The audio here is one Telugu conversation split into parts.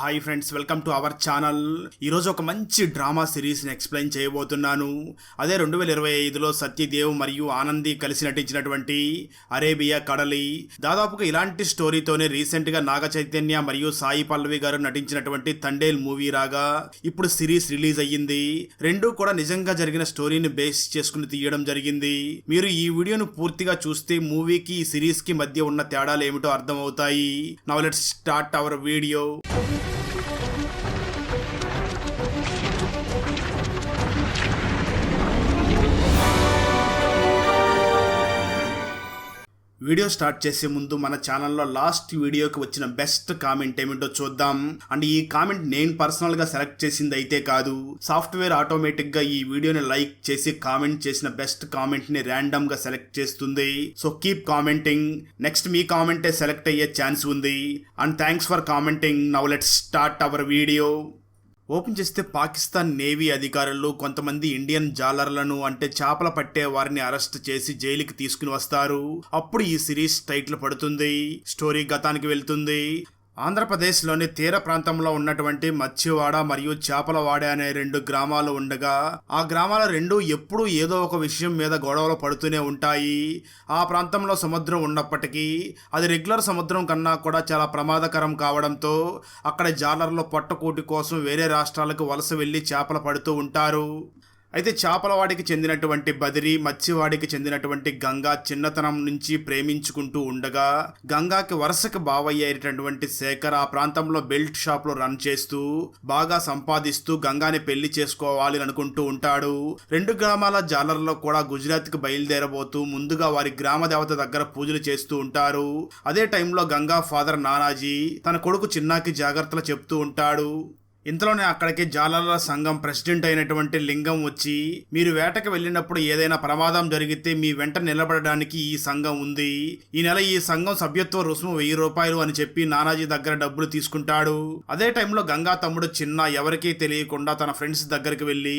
Hi friends welcome to our channel. ఈరోజు ఒక మంచి డ్రామా సిరీస్ని ఎక్స్ప్లెయిన్ చేయబోతున్నాను. అదే రెండు వేల ఇరవై ఐదులో సత్యదేవ్ మరియు ఆనంది కలిసి నటించినటువంటి అరేబియా కడలి. దాదాపుగా ఇలాంటి స్టోరీతోనే రీసెంట్గా నాగ చైతన్య మరియు సాయి పల్లవి గారు నటించినటువంటి తండేల్ మూవీ రాగా ఇప్పుడు సిరీస్ రిలీజ్ అయ్యింది. రెండు కూడా నిజంగా జరిగిన స్టోరీని బేస్ చేసుకుని తీయడం జరిగింది. మీరు ఈ వీడియోను పూర్తిగా చూస్తే మూవీకి ఈ సిరీస్కి మధ్య ఉన్న తేడాలు ఏమిటో అర్థమవుతాయి. Now let's start our video Thank you. Video start చేసే ముందు మన ఛానల్లో లాస్ట్ వీడియోకి వచ్చిన బెస్ట్ కామెంట్ ఏమిటో చూద్దాం. అండ్ ఈ కామెంట్ నేను పర్సనల్గా సెలెక్ట్ చేసింది అయితే కాదు. సాఫ్ట్వేర్ ఆటోమేటిక్గా ఈ వీడియోని లైక్ చేసి కామెంట్ చేసిన బెస్ట్ కామెంట్ని ర్యాండమ్గా సెలెక్ట్ చేస్తుంది. So keep commenting. నెక్స్ట్ మీ కామెంటే సెలెక్ట్ అయ్యే ఛాన్స్ ఉంది. And thanks for commenting. Now let's start our video. Open చేస్తే పాకిస్తాన్ నేవీ అధికారులు కొంతమంది ఇండియన్ జాలర్లను అంటే చేపల పట్టే వారిని అరెస్ట్ చేసి జైలుకి తీసుకుని వస్తారు. అప్పుడు ఈ సిరీస్ టైటిల్ పడుతుంది. స్టోరీ గతానికి వెళ్తుంది. ఆంధ్రప్రదేశ్లోని తీర ప్రాంతంలో ఉన్నటువంటి మత్స్యవాడ మరియు చేపలవాడ అనే రెండు గ్రామాలు ఉండగా ఆ గ్రామాల రెండు ఎప్పుడూ ఏదో ఒక విషయం మీద గొడవలు పడుతూనే ఉంటాయి. ఆ ప్రాంతంలో సముద్రం ఉన్నప్పటికీ అది రెగ్యులర్ సముద్రం కన్నా కూడా చాలా ప్రమాదకరం కావడంతో అక్కడ జాలర్లు పొట్టకూటి కోసం వేరే రాష్ట్రాలకు వలస వెళ్ళి చేపలు పడుతూ ఉంటారు. అయితే చేపలవాడికి చెందినటువంటి బదిరి మత్స్యవాడికి చెందినటువంటి గంగా చిన్నతనం నుంచి ప్రేమించుకుంటూ ఉండగా గంగాకి వరుసకి బావయ్యేటటువంటి శేఖర్ ఆ ప్రాంతంలో బెల్ట్ షాప్లో రన్ చేస్తూ బాగా సంపాదిస్తూ గంగాని పెళ్ళి చేసుకోవాలి అనుకుంటూ ఉంటాడు. రెండు గ్రామాల జాలర్లో కూడా గుజరాత్కి బయలుదేరబోతూ ముందుగా వారి గ్రామ దేవత దగ్గర పూజలు చేస్తూ ఉంటారు. అదే టైంలో గంగా ఫాదర్ నానాజీ తన కొడుకు చిన్నాకి జాగ్రత్తలు చెప్తూ ఉంటాడు. ఇంతలోనే అక్కడికి జాలర్ల సంఘం ప్రెసిడెంట్ అయినటువంటి లింగం వచ్చి మీరు వేటకు వెళ్ళినప్పుడు ఏదైనా ప్రమాదం జరిగితే మీ వెంట నిలబడడానికి ఈ సంఘం ఉంది. ఈ నెల ఈ సంఘం సభ్యత్వ రుసుము వెయ్యి రూపాయలు అని చెప్పి నానాజీ దగ్గర డబ్బులు తీసుకుంటాడు. అదే టైంలో గంగా తమ్ముడు చిన్న ఎవరికీ తెలియకుండా తన ఫ్రెండ్స్ దగ్గరికి వెళ్ళి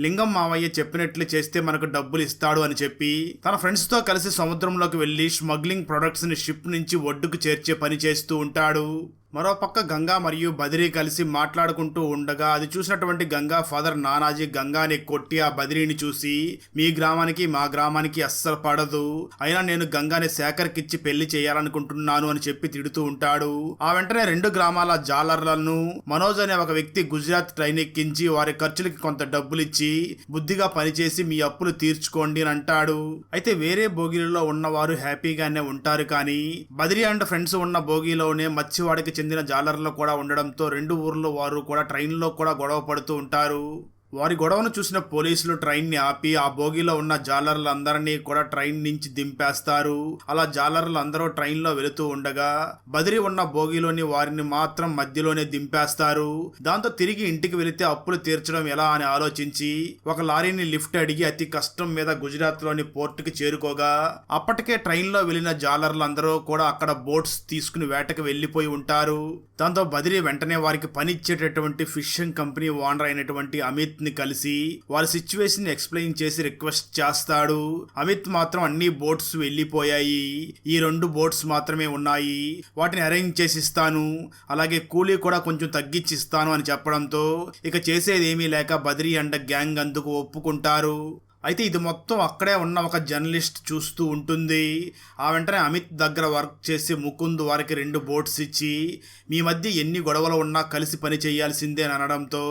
లింగం మావయ్య చెప్పినట్లు చేస్తే మనకు డబ్బులు ఇస్తాడు అని చెప్పి తన ఫ్రెండ్స్తో కలిసి సముద్రంలోకి వెళ్ళి స్మగ్లింగ్ ప్రొడక్ట్స్ని షిప్ నుంచి ఒడ్డుకు చేర్చే పని చేస్తూ ఉంటాడు. మరోపక్క గంగా మరియు బదిరి కలిసి మాట్లాడుకుంటూ ఉండగా అది చూసినటువంటి గంగా ఫాదర్ నానాజీ గంగాని కొట్టి ఆ బదిరీని చూసి మీ గ్రామానికి మా గ్రామానికి అస్సలు పడదు. అయినా నేను గంగాని శేఖర్కిచ్చి పెళ్ళి చేయాలనుకుంటున్నాను అని చెప్పి తిడుతూ ఉంటాడు. ఆ వెంటనే రెండు గ్రామాల జాలర్లను మనోజ్ అనే ఒక వ్యక్తి గుజరాత్ ట్రైన్ ఎక్కించి వారి ఖర్చులకి కొంత డబ్బులు ఇచ్చి బుద్ధిగా పనిచేసి మీ అప్పులు తీర్చుకోండి అని అంటాడు. అయితే వేరే బోగిలలో ఉన్నవారు హ్యాపీగానే ఉంటారు కానీ బదిరి అండ్ ఫ్రెండ్స్ ఉన్న బోగిలోనే మత్స్యవాడికి చెందిన జాలర్లు కూడా ఉండడంతో రెండు ఊర్ల వారు కూడా ట్రైన్లో కూడా గొడవ పడుతూ ఉంటారు. వారి గొడవను చూసిన పోలీసులు ట్రైన్ని ఆపి ఆ బోగిలో ఉన్న జాలర్లందరినీ కూడా ట్రైన్ నుంచి దింపేస్తారు. అలా జాలర్లు అందరూ ట్రైన్లో వెళుతూ ఉండగా బదిరి ఉన్న బోగిలోని వారిని మాత్రం మధ్యలోనే దింపేస్తారు. దాంతో తిరిగి ఇంటికి వెళితే అప్పులు తీర్చడం ఎలా అని ఆలోచించి ఒక లారీని లిఫ్ట్ అడిగి అతి కష్టం మీద గుజరాత్లోని పోర్టుకి చేరుకోగా అప్పటికే ట్రైన్లో వెళ్ళిన జాలర్లందరూ కూడా అక్కడ బోట్స్ తీసుకుని వేటకు వెళ్ళిపోయి ఉంటారు. దాంతో బదిరి వెంటనే వారికి పని ఇచ్చేటటువంటి ఫిషింగ్ కంపెనీ ఓనర్ అయినటువంటి అమిత్ ని కలిసి వారి సిచ్యువేషన్ ఎక్స్ప్లెయిన్ చేసి రిక్వెస్ట్ చేస్తాడు. అమిత్ మాత్రం అన్ని బోట్స్ వెళ్ళిపోయాయి. ఈ రెండు బోట్స్ మాత్రమే ఉన్నాయి. వాటిని అరేంజ్ చేసి ఇస్తాను. అలాగే కూలీ కూడా కొంచెం తగ్గించి ఇస్తాను అని చెప్పడంతో ఇక చేసేది ఏమీ లేక బద్రీ అండ్ గ్యాంగ్ అందుకు ఒప్పుకుంటారు. అయితే ఇది మొత్తం అక్కడే ఉన్న ఒక జర్నలిస్ట్ చూస్తూ ఉంటుంది. ఆ వెంటనే అమిత్ దగ్గర వర్క్ చేసి ముకుంద్ వారికి రెండు బోట్స్ ఇచ్చి మీ మధ్య ఎన్ని గొడవలు ఉన్నా కలిసి పని చేయాల్సిందే అని అనడంతో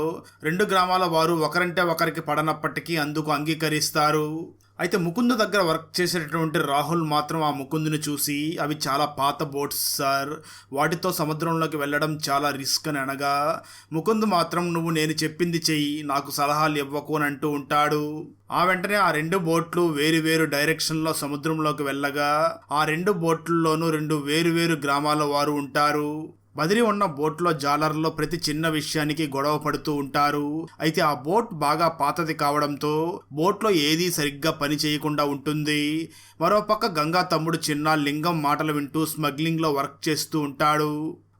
రెండు గ్రామాల వారు ఒకరంటే ఒకరికి పడనప్పటికీ అందుకు అంగీకరిస్తారు. అయితే ముకుందు దగ్గర వర్క్ చేసేటటువంటి రాహుల్ మాత్రం ఆ ముకుందుని చూసి అవి చాలా పాత బోట్స్ సార్ వాటితో సముద్రంలోకి వెళ్ళడం చాలా రిస్క్ అని అనగా ముకుంద్ మాత్రం నువ్వు నేను చెప్పింది చెయ్యి నాకు సలహాలు ఇవ్వకు అని అంటూ ఉంటాడు. ఆ వెంటనే ఆ రెండు బోట్లు వేరు వేరు డైరెక్షన్లో సముద్రంలోకి వెళ్ళగా ఆ రెండు బోట్లలోనూ రెండు వేరు వేరు గ్రామాల వారు ఉంటారు. బదిరి ఉన్న బోట్లో జాలర్లో ప్రతి చిన్న విషయానికి గొడవ పడుతూ ఉంటారు. అయితే ఆ బోట్ బాగా పాతది కావడంతో బోట్లో ఏదీ సరిగ్గా పని చేయకుండా ఉంటుంది. మరోపక్క గంగా తమ్ముడు చిన్న లింగం మాటలు వింటూ స్మగ్లింగ్లో వర్క్ చేస్తూ ఉంటాడు.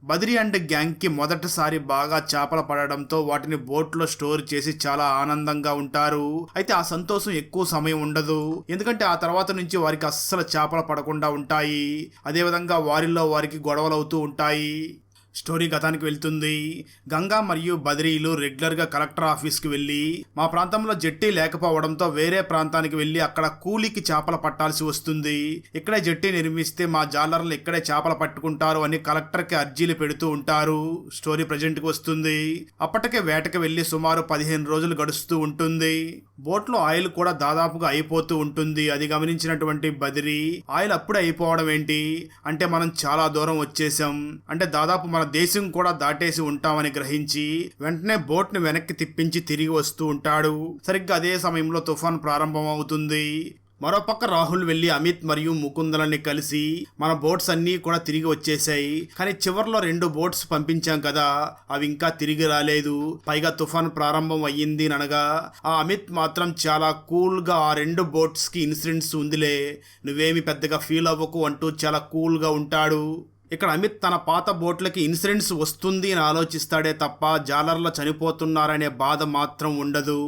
బద్రి అండ్ గ్యాంగ్కి మొదటిసారి బాగా చేపలు పడడంతో వాటిని బోట్లో స్టోర్ చేసి చాలా ఆనందంగా ఉంటారు. అయితే ఆ సంతోషం ఎక్కువ సమయం ఉండదు. ఎందుకంటే ఆ తర్వాత నుంచి వారికి అస్సలు చేపలు పడకుండా ఉంటాయి. అదేవిధంగా వారిలో వారికి గొడవలు అవుతూ ఉంటాయి. స్టోరీ గతానికి వెళ్తుంది. గంగా మరియు బద్రీలు రెగ్యులర్గా కలెక్టర్ ఆఫీస్కి వెళ్ళి మా ప్రాంతంలో జట్టి లేకపోవడంతో వేరే ప్రాంతానికి వెళ్ళి అక్కడ కూలికి చేపలు పట్టాల్సి వస్తుంది. ఇక్కడే జట్టి నిర్మిస్తే మా జాలర్లు ఇక్కడే చేపలు పట్టుకుంటారు అని కలెక్టర్కి అర్జీలు పెడుతూ ఉంటారు. స్టోరీ ప్రజెంట్కి వస్తుంది. అప్పటికే వేటకి వెళ్ళి సుమారు పదిహేను రోజులు గడుస్తూ ఉంటుంది. బోట్లో ఆయిల్ కూడా దాదాపుగా అయిపోతూ ఉంటుంది. అది గమనించినటువంటి బదిరి ఆయిల్ అప్పుడే అయిపోవడం ఏంటి? అంటే మనం చాలా దూరం వచ్చేసాం. అంటే దాదాపు మన దేశం కూడా దాటేసి ఉంటామని గ్రహించి వెంటనే బోట్ని వెనక్కి తిప్పించి తిరిగి వస్తూ ఉంటాడు. సరిగ్గా అదే సమయంలో తుఫాన్ ప్రారంభం అవుతుంది మరోపక్క రాహుల్ వెళ్ళి అమిత్ మరియు ముకుందలని కలిసి మన బోట్స్ అన్నీ కూడా తిరిగి వచ్చేసాయి కానీ చివర్లో రెండు బోట్స్ పంపించాం కదా అవి ఇంకా తిరిగి రాలేదు. పైగా తుఫాన్ ప్రారంభం అయ్యింది అనగా ఆ అమిత్ మాత్రం చాలా కూల్గా ఆ రెండు బోట్స్కి ఇన్సిడెంట్స్ ఉందిలే. నువ్వేమి పెద్దగా ఫీల్ అవ్వకు అంటూ చాలా కూల్గా ఉంటాడు. ఇక్కడ అమిత్ తన పాత బోట్లకి ఇన్సూరెన్స్ వస్తుంది అని ఆలోచిస్తాడే తప్ప జాలర్లో చనిపోతున్నారనే బాధ మాత్రం ఉండదు.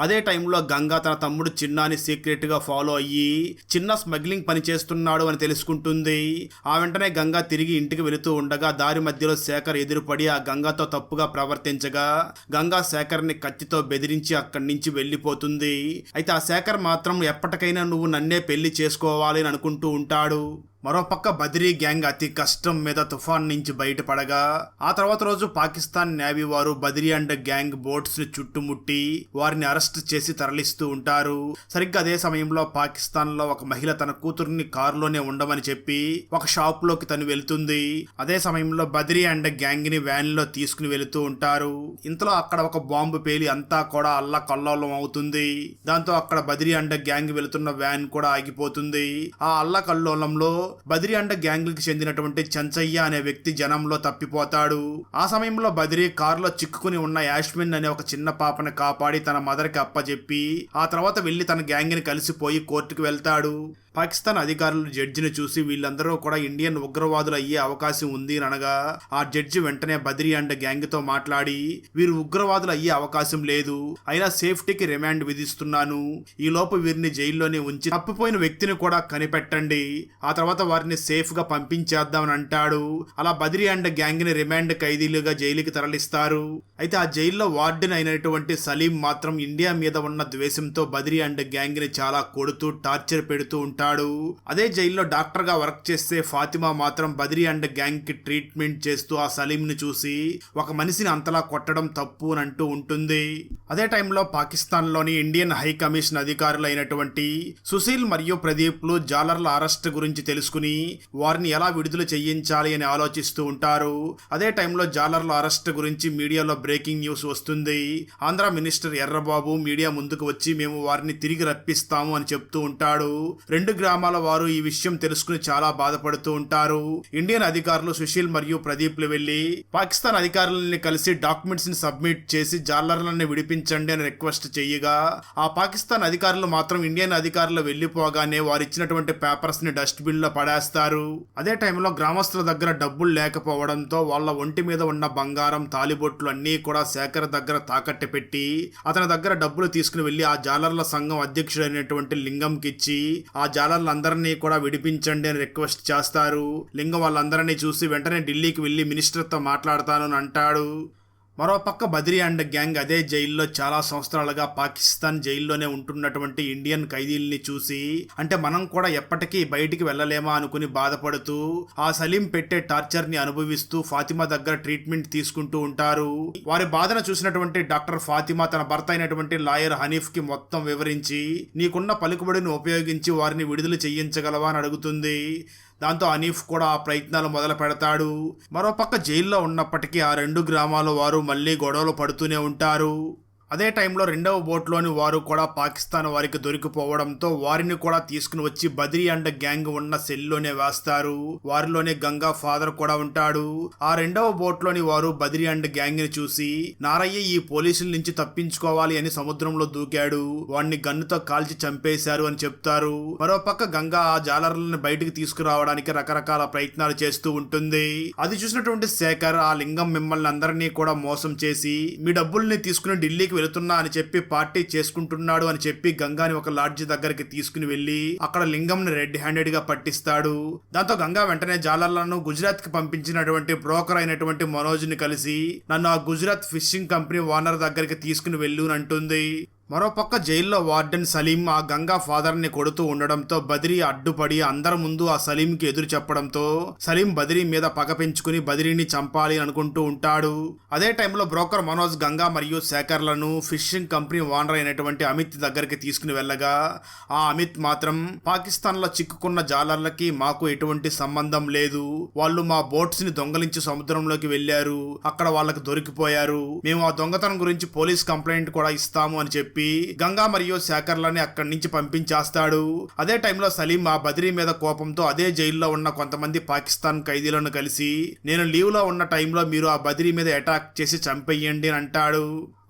అదే టైంలో గంగా తన తమ్ముడు చిన్నాని సీక్రెట్గా ఫాలో అయ్యి చిన్న స్మగ్లింగ్ పని చేస్తున్నాడు అని తెలుసుకుంటుంది. ఆ వెంటనే గంగా తిరిగి ఇంటికి వెళుతూ ఉండగా దారి మధ్యలో శేఖర్ ఎదురుపడి ఆ గంగాతో తప్పుగా ప్రవర్తించగా గంగా శేఖర్ని కత్తితో బెదిరించి అక్కడి నుంచి వెళ్ళిపోతుంది. అయితే ఆ శేఖర్ మాత్రం ఎప్పటికైనా నువ్వు నన్నే పెళ్ళి చేసుకోవాలి అని అనుకుంటూ ఉంటాడు. మరోపక్క బద్రీ గ్యాంగ్ అతి కష్టం మీద తుఫాన్ నుంచి బయటపడగా ఆ తర్వాత రోజు పాకిస్తాన్ నేవీ వారు బద్రీ అండ్ గ్యాంగ్ బోట్స్ని చుట్టుముట్టి వారిని అరెస్ట్ చేసి తరలిస్తూ ఉంటారు. సరిగ్గా అదే సమయంలో పాకిస్తాన్లో ఒక మహిళ తన కూతుర్ని కారులోనే ఉండమని చెప్పి ఒక షాప్లోకి తను వెళుతుంది. అదే సమయంలో బద్రీ అండ్ గ్యాంగ్ని వ్యాన్లో తీసుకుని వెళుతూ ఉంటారు. ఇంతలో అక్కడ ఒక బాంబు పేలి అంతా కూడా అల్ల కల్లోలం అవుతుంది. దాంతో అక్కడ బద్రీ అండ్ గ్యాంగ్ వెళుతున్న వ్యాన్ కూడా ఆగిపోతుంది. ఆ అల్ల కల్లోలంలో బద్రి అండ గ్యాంగ్కి చెందినటువంటి చంచయ్య అనే వ్యక్తి జనంలో తప్పిపోతాడు. ఆ సమయంలో బద్రి కారులో చిక్కుకుని ఉన్న యాష్మిన్ అనే ఒక చిన్న పాపని కాపాడి తన మదర్కి అప్పచెప్పి ఆ తర్వాత వెళ్ళి తన గ్యాంగ్ని కలిసిపోయి కోర్టుకు వెళ్తాడు. పాకిస్తాన్ అధికారులు జడ్జిని చూసి వీళ్ళందరూ కూడా ఇండియన్ ఉగ్రవాదులు అయ్యే అవకాశం ఉంది అని అనగా ఆ జడ్జి వెంటనే బద్రి అండ్ గ్యాంగ్తో మాట్లాడి వీరు ఉగ్రవాదులు అయ్యే అవకాశం లేదు అయినా సేఫ్టీకి రిమాండ్ విధిస్తున్నాను. ఈ లోపు వీరిని జైల్లోనే ఉంచి తప్పిపోయిన వ్యక్తిని కూడా కనిపెట్టండి. ఆ తర్వాత వారిని సేఫ్గా పంపించేద్దామని అంటాడు. అలా బద్రి అండ్ గ్యాంగ్ని రిమాండ్ ఖైదీలుగా జైలుకి తరలిస్తారు. అయితే ఆ జైల్లో వార్డెన్ అయినటువంటి సలీం మాత్రం ఇండియా మీద ఉన్న ద్వేషంతో బద్రి అండ్ గ్యాంగ్ని చాలా కొడుతూ టార్చర్ పెడుతూ ఉంటారు. ఉంటాడు. అదే జైల్లో డాక్టర్గా వర్క్ చేస్తే ఫాతిమా మాత్రం బద్రి అండ్ గ్యాంగ్కి ట్రీట్మెంట్ చేస్తూ ఆ సలీం ని చూసి ఒక మనిషిని అంతలా కొట్టడం తప్పు అని అంటూ ఉంటుంది. అదే టైంలో పాకిస్తాన్లోని ఇండియన్ హై కమిషన్ అధికారులు అయినటువంటి సుశీల్ మరియు ప్రదీప్లు జాలర్ల అరెస్ట్ గురించి తెలుసుకుని వారిని ఎలా విడుదల చేయించాలి అని ఆలోచిస్తూ ఉంటారు. అదే టైంలో జాలర్ల అరెస్ట్ గురించి మీడియాలో బ్రేకింగ్ న్యూస్ వస్తుంది. ఆంధ్ర మినిస్టర్ ఎర్రబాబు మీడియా ముందుకు వచ్చి మేము వారిని తిరిగి రప్పిస్తాము అని చెప్తూ ఉంటాడు. రెండు గ్రామాల వారు ఈ విషయం తెలుసుకుని చాలా బాధపడుతూ ఉంటారు. ఇండియన్ అధికారులు సుశీల్ మరియు ప్రదీప్లు వెళ్ళి పాకిస్తాన్ అధికారులని కలిసి డాక్యుమెంట్స్ని సబ్మిట్ చేసి జాలర్లను విడిపించండి అని రిక్వెస్ట్ చేయగా ఆ పాకిస్తాన్ అధికారులు మాత్రం ఇండియన్ అధికారులు వెళ్ళిపోగానే వారు ఇచ్చినటువంటి పేపర్స్ని డస్ట్బిన్లో పడేస్తారు. అదే టైంలో గ్రామస్తుల దగ్గర డబ్బులు లేకపోవడంతో వాళ్ళ ఒంటి మీద ఉన్న బంగారం తాలిబొట్లు అన్నీ కూడా శేఖర్ దగ్గర తాకట్టు పెట్టి అతని దగ్గర డబ్బులు తీసుకుని వెళ్ళి ఆ జాలర్ల సంఘం అధ్యక్షుడైనటువంటి లింగంకిచ్చి ఆ జాలర్లందరినీ కూడా విడిపించండి అని రిక్వెస్ట్ చేస్తారు. లింగం వాళ్ళందరినీ చూసి వెంటనే ఢిల్లీకి వెళ్ళి మినిస్టర్తో మాట్లాడతాను అని అంటాడు. మరోపక్క బద్రి అండ్ గ్యాంగ్ అదే జైల్లో చాలా సంవత్సరాలుగా పాకిస్తాన్ జైల్లోనే ఉంటున్నటువంటి ఇండియన్ ఖైదీల్ని చూసి అంటే మనం కూడా ఎప్పటికీ బయటికి వెళ్ళలేమా అనుకుని బాధపడుతూ ఆ సలీం పెట్టే టార్చర్ని అనుభవిస్తూ ఫాతిమా దగ్గర ట్రీట్మెంట్ తీసుకుంటూ ఉంటారు. వారి బాధను చూసినటువంటి డాక్టర్ ఫాతిమా తన భర్త అయినటువంటి లాయర్ హనీఫ్కి మొత్తం వివరించి నీకున్న పలుకుబడిని ఉపయోగించి వారిని విడుదల చేయించగలవా అని అడుగుతుంది. దాంతో అనీఫ్ కూడా ఆ ప్రయత్నాలు మొదలు పెడతాడు. మరోపక్క జైల్లో ఉన్నప్పటికీ ఆ రెండు గ్రామాల వారు మళ్ళీ గొడవలు పడుతూనే ఉంటారు. అదే టైంలో రెండవ బోట్లోని వారు కూడా పాకిస్తాన్ వారికి దొరికిపోవడంతో వారిని కూడా తీసుకుని వచ్చి బద్రి అండ్ గ్యాంగ్ ఉన్న సెల్లోనే వేస్తారు. వారిలోనే గంగా ఫాదర్ కూడా ఉంటాడు. ఆ రెండవ బోట్లోని వారు బద్రి అండ్ గ్యాంగ్ని చూసి నారయ్య ఈ పోలీసుల నుంచి తప్పించుకోవాలి అని సముద్రంలో దూకాడు. వాడిని గన్నుతో కాల్చి చంపేశారు అని చెప్తారు. మరోపక్క గంగా ఆ జాలర్లను బయటకు తీసుకురావడానికి రకరకాల ప్రయత్నాలు చేస్తూ ఉంటుంది. అది చూసినటువంటి శేఖర్ ఆ లింగం మిమ్మల్ని అందరినీ కూడా మోసం చేసి మీ డబ్బుల్ని తీసుకుని ఢిల్లీకి వెళుతున్నా అని చెప్పి పార్టీ చేసుకుంటున్నాడు అని చెప్పి గంగాని ఒక లాడ్జి దగ్గరికి తీసుకుని వెళ్ళి అక్కడ లింగంని రెడ్ హ్యాండెడ్గా పట్టిస్తాడు. దాంతో గంగా వెంటనే జాలర్లను గుజరాత్కి పంపించినటువంటి బ్రోకర్ అయినటువంటి మనోజ్ని కలిసి నన్ను ఆ గుజరాత్ ఫిషింగ్ కంపెనీ ఓనర్ దగ్గరికి తీసుకుని వెళ్ళు అంటుంది. మరోపక్క జైల్లో వార్డెన్ సలీం ఆ గంగా ఫాదర్ని కొడుతూ ఉండడంతో బదిరి అడ్డుపడి అందరి ముందు ఆ సలీంకి ఎదురు చెప్పడంతో సలీం బదిరి మీద పగ పెంచుకుని బదిరిని చంపాలి అనుకుంటూ ఉంటాడు. అదే టైంలో బ్రోకర్ మనోజ్ గంగా మరియు శేఖర్లను ఫిషింగ్ కంపెనీ ఓనర్ అయినటువంటి అమిత్ దగ్గరికి తీసుకుని వెళ్ళగా ఆ అమిత్ మాత్రం పాకిస్తాన్లో చిక్కుకున్న జాలర్లకి మాకు ఎటువంటి సంబంధం లేదు. వాళ్ళు మా బోట్స్ని దొంగలించి సముద్రంలోకి వెళ్ళారు. అక్కడ వాళ్ళకి దొరికిపోయారు. మేము ఆ దొంగతనం గురించి పోలీస్ కంప్లైంట్ కూడా ఇస్తాము అని చెప్పి గంగా మరియు శేఖర్లని అక్కడి నుంచి పంపించేస్తాడు. అదే టైంలో సలీం ఆ బదిరీ మీద కోపంతో అదే జైల్లో ఉన్న కొంతమంది పాకిస్తాన్ ఖైదీలను కలిసి నేను లీవ్లో ఉన్న టైంలో మీరు ఆ బదిరీ మీద అటాక్ చేసి చంపేయండి అని అంటాడు.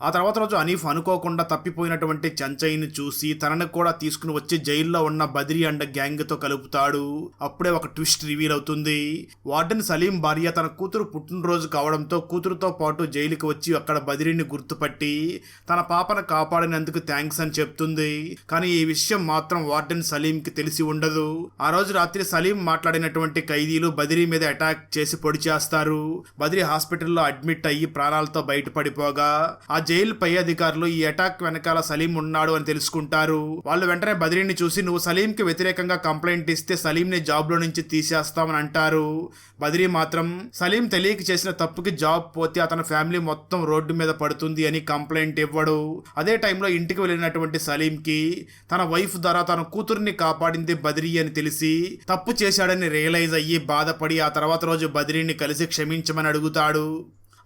ఆ తర్వాత రోజు అనీఫ్ అనుకోకుండా తప్పిపోయినటువంటి చంచయ్ని చూసి తనను కూడా తీసుకుని వచ్చి జైల్లో ఉన్న బద్రి అండ్ గ్యాంగ్తో కలుపుతాడు. అప్పుడే ఒక ట్విస్ట్ రివీల్ అవుతుంది. వార్డెన్ సలీం భార్య తన కూతురు పుట్టినరోజు కావడంతో కూతురుతో పాటు జైలుకి వచ్చి అక్కడ బదిరిని గుర్తుపట్టి తన పాపను కాపాడినందుకు థ్యాంక్స్ అని చెప్తుంది. కానీ ఈ విషయం మాత్రం వార్డెన్ సలీంకి తెలిసి ఉండదు. ఆ రోజు రాత్రి సలీం మాట్లాడినటువంటి ఖైదీలు బదిరీ మీద అటాక్ చేసి పొడి చేస్తారు. బదిరి హాస్పిటల్లో అడ్మిట్ అయ్యి ప్రాణాలతో బయటపడిపోగా ఆ జైలు పై అధికారులు ఈ అటాక్ వెనకాల సలీం ఉన్నాడు అని తెలుసుకుంటారు. వాళ్ళు వెంటనే బదిరీని చూసి నువ్వు సలీంకి వ్యతిరేకంగా కంప్లైంట్ ఇస్తే సలీంని జాబ్లో నుంచి తీసేస్తామని అంటారు. బదిరీ మాత్రం సలీం తెలియక చేసిన తప్పుకి జాబ్ పోతే అతని ఫ్యామిలీ మొత్తం రోడ్డు మీద పడుతుంది అని కంప్లైంట్ ఇవ్వడు. అదే టైంలో ఇంటికి వెళ్ళినటువంటి సలీంకి తన వైఫ్ ద్వారా తన కూతుర్ని కాపాడింది బదిరీ అని తెలిసి తప్పు చేశాడని రియలైజ్ అయ్యి బాధపడి ఆ తర్వాత రోజు బదిరీని కలిసి క్షమించమని అడుగుతాడు.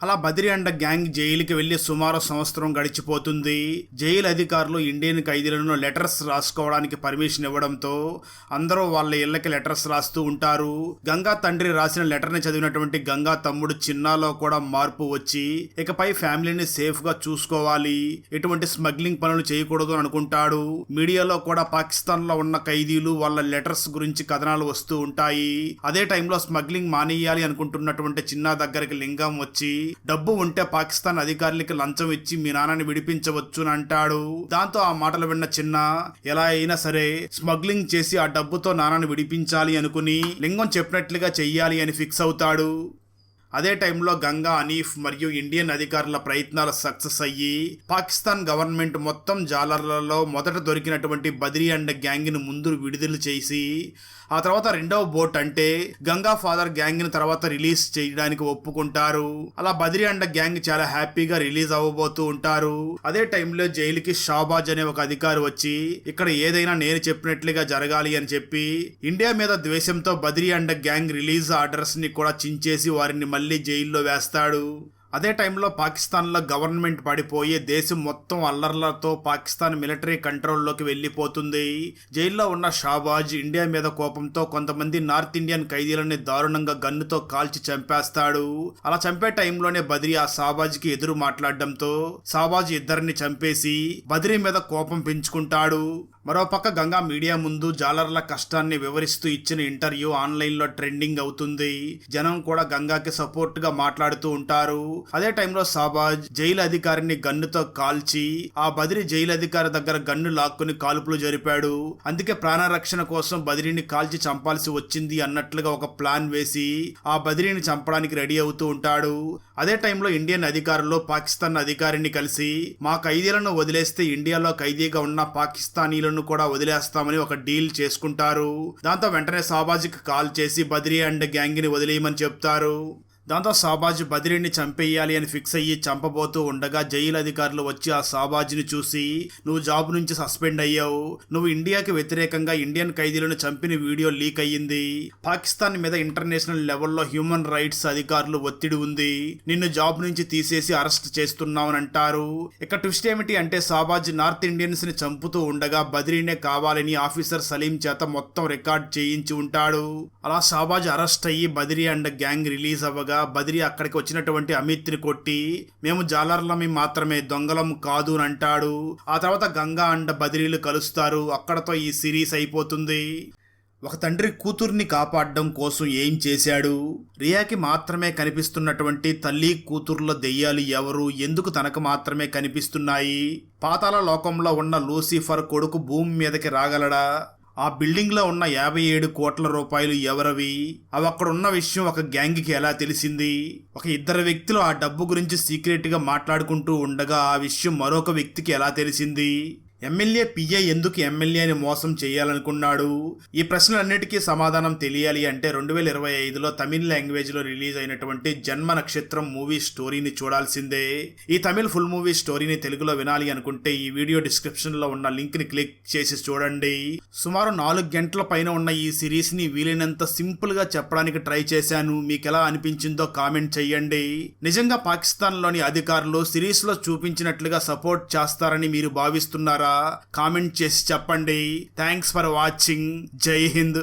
అలా బదిరి అండ గ్యాంగ్ జైలుకి వెళ్ళి సుమారు సంవత్సరం గడిచిపోతుంది. జైలు అధికారులు ఇండియన్ ఖైదీలను లెటర్స్ రాసుకోవడానికి పర్మిషన్ ఇవ్వడంతో అందరూ వాళ్ళ ఇళ్ళకి లెటర్స్ రాస్తూ ఉంటారు. గంగా తండ్రి రాసిన లెటర్ని చదివినటువంటి గంగా తమ్ముడు చిన్నాలో కూడా మార్పు వచ్చి ఇకపై ఫ్యామిలీని సేఫ్గా చూసుకోవాలి. ఎటువంటి స్మగ్లింగ్ పనులు చేయకూడదు అని అనుకుంటాడు. మీడియాలో కూడా పాకిస్తాన్లో ఉన్న ఖైదీలు వాళ్ళ లెటర్స్ గురించి కథనాలు వస్తూ ఉంటాయి. అదే టైంలో స్మగ్లింగ్ మానేయాలి అనుకుంటున్నటువంటి చిన్న దగ్గరికి లింగం వచ్చి డబ్బు ఉంటే పాకిస్తాన్ అధికారులకి లంచం ఇచ్చి మీ నాన్నని విడిపించవచ్చు అని అంటాడు దాంతో ఆ మాటలు విన్న చిన్న ఎలా అయినా సరే స్మగ్లింగ్ చేసి ఆ డబ్బుతో నాన్నని విడిపించాలి అనుకుని లింగం చెప్పినట్లుగా చెయ్యాలి అని ఫిక్స్ అవుతాడు. అదే టైంలో గంగా అనీఫ్ మరియు ఇండియన్ అధికారుల ప్రయత్నాలు సక్సెస్ అయ్యి పాకిస్తాన్ గవర్నమెంట్ మొత్తం జాలర్లలో మొదట దొరికినటువంటి బద్రీ అండ్ గ్యాంగ్ని ముందు విడుదల చేసి ఆ తర్వాత రెండవ బోట్ అంటే గంగా ఫాదర్ గ్యాంగ్ని తర్వాత రిలీజ్ చేయడానికి ఒప్పుకుంటారు. అలా బద్రి అండ గ్యాంగ్ చాలా హ్యాపీగా రిలీజ్ అవ్వబోతూ ఉంటారు. అదే టైంలో జైలుకి షాబాజ్ అనే ఒక అధికారి వచ్చి ఇక్కడ ఏదైనా నేను చెప్పినట్లుగా జరగాలి అని చెప్పి ఇండియా మీద ద్వేషంతో బద్రి అండ్ గ్యాంగ్ రిలీజ్ ఆర్డర్స్ని కూడా చించేసి వారిని మళ్ళీ జైల్లో వేస్తాడు. అదే టైంలో పాకిస్తాన్లో గవర్నమెంట్ పడిపోయి దేశం మొత్తం అల్లర్లతో పాకిస్తాన్ మిలిటరీ కంట్రోల్లోకి వెళ్ళిపోతుంది. జైల్లో ఉన్న షాబాజ్ ఇండియా మీద కోపంతో కొంతమంది నార్త్ ఇండియన్ ఖైదీలని దారుణంగా గన్నుతో కాల్చి చంపేస్తాడు. అలా చంపే టైంలోనే బద్రి ఆ షాబాజ్కి ఎదురు మాట్లాడడంతో షాబాజ్ ఇద్దరిని చంపేసి బద్రి మీద కోపం పెంచుకుంటాడు. మరోపక్క గంగా మీడియా ముందు జాలర్ల కష్టాన్ని వివరిస్తూ ఇచ్చిన ఇంటర్వ్యూ ఆన్లైన్లో ట్రెండింగ్ అవుతుంది. జనం కూడా గంగాకి సపోర్ట్గా మాట్లాడుతూ ఉంటారు. అదే టైంలో సాబాజ్ జైలు అధికారిని గన్నుతో కాల్చి ఆ బదిరి జైలు అధికారి దగ్గర గన్ను లాక్కుని కాల్పులు జరిపాడు. అందుకే ప్రాణరక్షణ కోసం బదిరిని కాల్చి చంపాల్సి వచ్చింది అన్నట్లుగా ఒక ప్లాన్ వేసి ఆ బదిరిని చంపడానికి రెడీ అవుతూ ఉంటాడు. అదే టైంలో ఇండియన్ అధికారులు పాకిస్తాన్ అధికారిని కలిసి మా ఖైదీలను వదిలేస్తే ఇండియాలో ఖైదీగా ఉన్న పాకిస్తానీలను కూడా వదిలేస్తామని ఒక డీల్ చేసుకుంటారు. దాంతో వెంటనే సాబాజీకి కాల్ చేసి బద్రి అండ్ గ్యాంగ్ని వదిలేయమని చెప్తారు. దాంతో సాబాజ్ బదిరిని చంపేయాలి అని ఫిక్స్ అయ్యి చంపబోతూ ఉండగా జైలు అధికారులు వచ్చి ఆ సాబాజ్ని చూసి నువ్వు జాబ్ నుంచి సస్పెండ్ అయ్యావు. నువ్వు ఇండియాకి వ్యతిరేకంగా ఇండియన్ ఖైదీలను చంపిన వీడియో లీక్ అయ్యింది. పాకిస్తాన్ మీద ఇంటర్నేషనల్ లెవెల్లో హ్యూమన్ రైట్స్ అధికారులు ఒత్తిడి ఉంది. నిన్ను జాబ్ నుంచి తీసేసి అరెస్ట్ చేస్తున్నామని అంటారు ఇక ట్విస్ట్ ఏమిటి అంటే సాబాజ్ నార్త్ ఇండియన్స్ని చంపుతూ ఉండగా బదిరీనే కావాలని ఆఫీసర్ సలీం చేత మొత్తం రికార్డ్ చేయించి ఉంటాడు. అలా సాబాజ్ అరెస్ట్ అయ్యి బదిరీ అండ్ గ్యాంగ్ రిలీజ్ అవ్వగా బద్రీ అక్కడికి వచ్చినటువంటి అమిత్ని కొట్టి మేము జాలర్లమి మాత్రమే దొంగలం కాదు అని అంటాడు. ఆ తర్వాత గంగా అండ బదిరీలు కలుస్తారు. అక్కడతో ఈ సిరీస్ అయిపోతుంది. ఒక తండ్రి కూతుర్ని కాపాడడం కోసం ఏం చేశాడు? రియాకి మాత్రమే కనిపిస్తున్నటువంటి తల్లి కూతుర్ల దెయ్యాలు ఎవరు? ఎందుకు తనకు మాత్రమే కనిపిస్తున్నాయి? పాతాల లోకంలో ఉన్న లూసిఫర్ కొడుకు భూమి మీదకి రాగలడా? ఆ బిల్డింగ్లో ఉన్న యాభై ఏడు కోట్ల రూపాయలు ఎవరవి? అవి అక్కడ ఉన్న విషయం ఒక గ్యాంగ్కి ఎలా తెలిసింది? ఒక ఇద్దరు వ్యక్తులు ఆ డబ్బు గురించి సీక్రెట్గా మాట్లాడుకుంటూ ఉండగా ఆ విషయం మరొక వ్యక్తికి ఎలా తెలిసింది? ఎమ్మెల్యే పిఏ ఎందుకు ఎమ్మెల్యేని మోసం చేయాలనుకున్నాడు? ఈ ప్రశ్నలన్నిటికీ సమాధానం తెలియాలి అంటే రెండు వేల ఇరవై ఐదులో తమిళ్ లాంగ్వేజ్లో రిలీజ్ అయినటువంటి జన్మ నక్షత్రం మూవీ స్టోరీని చూడాల్సిందే. ఈ తమిళ్ ఫుల్ మూవీ స్టోరీని తెలుగులో వినాలి అనుకుంటే ఈ వీడియో డిస్క్రిప్షన్లో ఉన్న లింక్ని క్లిక్ చేసి చూడండి. సుమారు నాలుగు గంటల పైన ఉన్న ఈ సిరీస్ని వీలైనంత సింపుల్గా చెప్పడానికి ట్రై చేశాను. మీకు ఎలా అనిపించిందో కామెంట్ చెయ్యండి. నిజంగా పాకిస్తాన్లోని అధికారులు సిరీస్లో చూపించినట్లుగా సపోర్ట్ చేస్తారని మీరు భావిస్తున్నారా? కామెంట్ చేసి చెప్పండి. థ్యాంక్స్ ఫర్ వాచింగ్ జై హింద్.